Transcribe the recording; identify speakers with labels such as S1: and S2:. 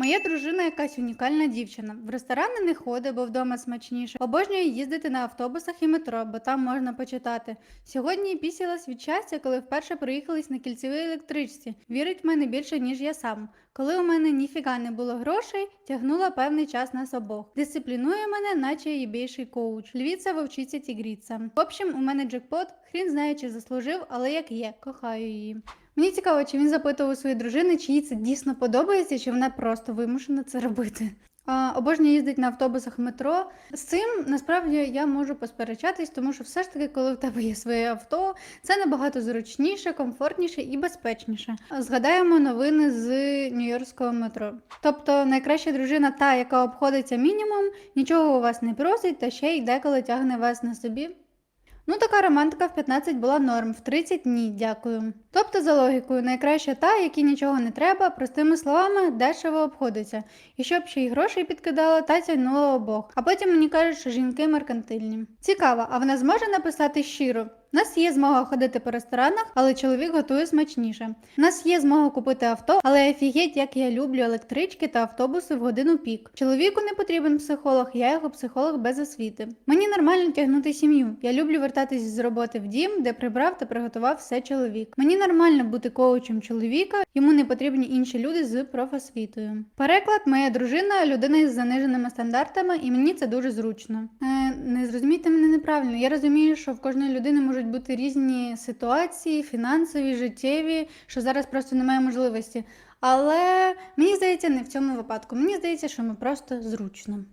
S1: Моя дружина якась унікальна дівчина. В ресторани не ходить, бо вдома смачніше. Обожнює їздити на автобусах і метро, бо там можна почитати. Сьогодні пісялась від щастя, коли вперше проїхались на кільцевій електричці. Вірить в мене більше, ніж я сам. Коли у мене ніфіга не було грошей, тягнула певний час нас обох. Дисциплінує мене, наче її більший коуч. Львіця вовчиться тігріться. В общем, у мене джекпот, хрін знає, чи заслужив, але як є, кохаю її. Мені цікаво, чи він запитував у своєї дружини, чи їй це дійсно подобається, чи вона просто вимушена це робити. Обожнює їздить на автобусах метро. З цим насправді я можу посперечатись, тому що все ж таки, коли в тебе є своє авто, це набагато зручніше, комфортніше і безпечніше. Згадаємо новини з Нью-Йоркського метро. Тобто найкраща дружина та, яка обходиться мінімум, нічого у вас не просить, та ще й деколи тягне вас на собі. Ну, така романтика в 15 була норм, в 30 ні, дякую. Тобто, за логікою, найкраща та, якій нічого не треба, простими словами, дешево обходиться. І щоб ще й грошей підкидала та тягнула обох. А потім мені кажуть, що жінки меркантильні. Цікаво, а вона зможе написати щиро? У нас є змога ходити по ресторанах, але чоловік готує смачніше. У нас є змога купити авто, але офігеть, як я люблю електрички та автобуси в годину пік. Чоловіку не потрібен психолог, я його психолог без освіти. Мені нормально тягнути сім'ю. Я люблю вертатись з роботи в дім, де прибрав та приготував все чоловік. Мені нормально бути коучем чоловіка, йому не потрібні інші люди з профосвітою. Переклад, моя дружина людина із заниженими стандартами, і мені це дуже зручно. Не зрозумійте мене неправильно. Я розумію, що в кожної людини можуть бути різні ситуації, фінансові, життєві, що зараз просто немає можливості. Але мені здається, не в цьому випадку. Мені здається, що ми просто зручно.